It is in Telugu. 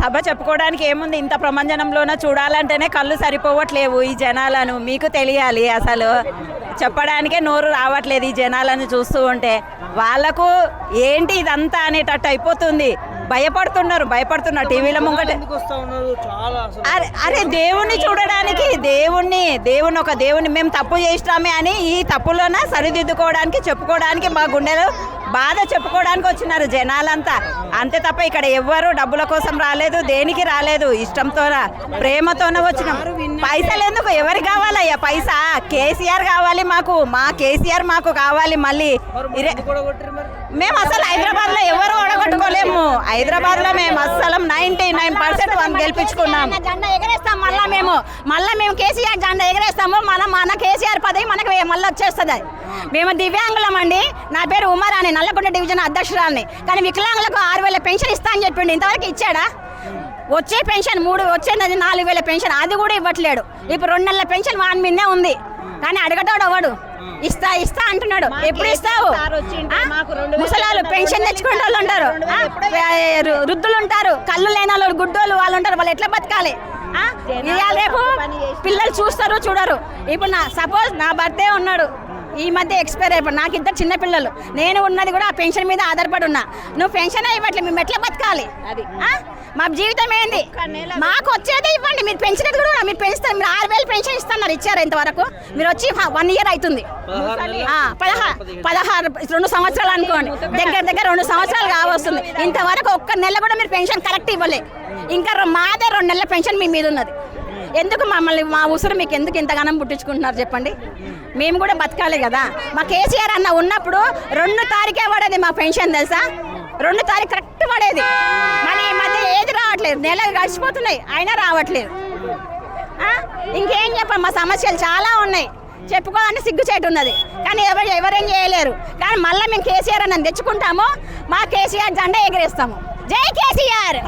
సభ చెప్పుకోవడానికి ఏముంది? ఇంత ప్రపంచంలోన చూడాలంటేనే కళ్ళు సరిపోవట్లేవు ఈ జనాలను. మీకు తెలియాలి అసలు. చెప్పడానికే నోరు రావట్లేదు ఈ జనాలను చూస్తూ ఉంటే. వాళ్ళకు ఏంటి ఇదంతా అనేటట్టు అయిపోతుంది. భయపడుతున్నారు భయపడుతున్నారు. టీవీల ముంగట అరే అరే దేవుణ్ణి చూడడానికి దేవుణ్ణి దేవుని ఒక దేవుణ్ణి మేము తప్పు చేసినామే అని ఈ తప్పులోన సరిదిద్దుకోవడానికి చెప్పుకోవడానికి మా గుండెలో బాధ చెప్పుకోవడానికి వచ్చినారు జనాలంతా. అంతే తప్ప ఇక్కడ ఎవ్వరు డబ్బుల కోసం రాలేదు దేనికి రాలేదు. ఇష్టంతోన ప్రేమతోనే వచ్చినాం. పైసలు ఎందుకు? ఎవరికి కావాలయ్యా పైసా? కేసీఆర్ కావాలి మాకు మా కేసీఆర్ మాకు కావాలి మళ్ళీ. మేము అసలు హైదరాబాద్లో ఎవరు ఓడగొట్టుకోలేము. హైదరాబాద్లో మేము అస్సలు నైన్టీ నైన్ పర్సెంట్ గెలిపించుకున్నాం. జెండా ఎగరేస్తాం మళ్ళా మేము. మళ్ళా మేము కేసీఆర్ జెండా ఎగరేస్తాము మన మన కేసీఆర్ పదవి మనకు మళ్ళీ వచ్చేస్తుంది. మేము దివ్యాంగులం అండి. నా పేరు ఉమర్ అని నల్లగొండ డివిజన్ అధ్యక్షురాలని. కానీ వికలాంగులకు ఆరు వేల పెన్షన్ ఇస్తా అని చెప్పిండు. ఇంతవరకు ఇచ్చాడా? వచ్చే పెన్షన్ మూడు వచ్చేది నాలుగు వేల పెన్షన్. అది కూడా ఇవ్వట్లేడు. ఇప్పుడు రెండు నెలల పెన్షన్ వాని మీదే ఉంది. కానీ అడగటాడు అవ్వడు. ఇస్తా ఇస్తా అంటున్నాడు. ఎప్పుడు ఇస్తావు? ముసలాళ్ళు పెన్షన్ తెచ్చుకునే వాళ్ళు ఉంటారు. వృద్ధులు ఉంటారు. కళ్ళు లేని వాళ్ళు గుడ్డోళ్ళు వాళ్ళు ఉంటారు. వాళ్ళు ఎట్లా బతకాలి? ఇవాళ రేపు పిల్లలు చూస్తారు చూడరు. ఇప్పుడు నా సపోజ్ నా భర్తే ఉన్నాడు. ఈ మధ్య ఎక్స్పైర్ అయిపోయి నాకు ఇద్దరు చిన్న పిల్లలు. నేను ఉన్నది కూడా ఆ పెన్షన్ మీద ఆధారపడి ఉన్నా. నువ్వు పెన్షన్ ఇవ్వట్లేదు మేము ఎట్లా బతకాలి? అది. మా జీవితం ఏంది? మాకు వచ్చేది ఇవ్వండి. మీరు పెంచినది కూడా మీరు పెంచుతారు. మీరు ఆరు వేలు పెన్షన్ ఇస్తున్నారు ఇచ్చారు ఇంతవరకు. మీరు వచ్చి వన్ ఇయర్ అవుతుంది. పదహారు పదహారు రెండు సంవత్సరాలు అనుకోండి. దగ్గర దగ్గర రెండు సంవత్సరాలు కావస్తుంది. ఇంతవరకు ఒక్క నెల కూడా మీరు పెన్షన్ కరెక్ట్ ఇవ్వలే. ఇంకా మాదే రెండు నెలల పెన్షన్ మీ మీద ఉన్నది. ఎందుకు మమ్మల్ని మా ఉసురు మీకు ఎందుకు ఇంతగానం పుట్టించుకుంటున్నారు చెప్పండి? మేము కూడా బతకాలి కదా. మా కేసీఆర్ అన్న ఉన్నప్పుడు రెండు తారీఖే పడేది మా పెన్షన్ తెలుసా? రెండు తారీఖు కరెక్ట్ పడేది. మళ్ళీ రావట్లేదు. నెలలు గడిచిపోతున్నాయి. అయినా రావట్లేదు? ఇంకేం చెప్పండి మా సమస్యలు చాలా ఉన్నాయి. చెప్పుకోవాలంటే సిగ్గుచేటు ఉన్నది. కానీ ఎవరు ఎవరేం చేయలేరు. కానీ మళ్ళీ మేము కేసీఆర్ అని తెచ్చుకుంటాము. మా కేసీఆర్ జెండా ఎగిరేస్తాము. జై కేసీఆర్!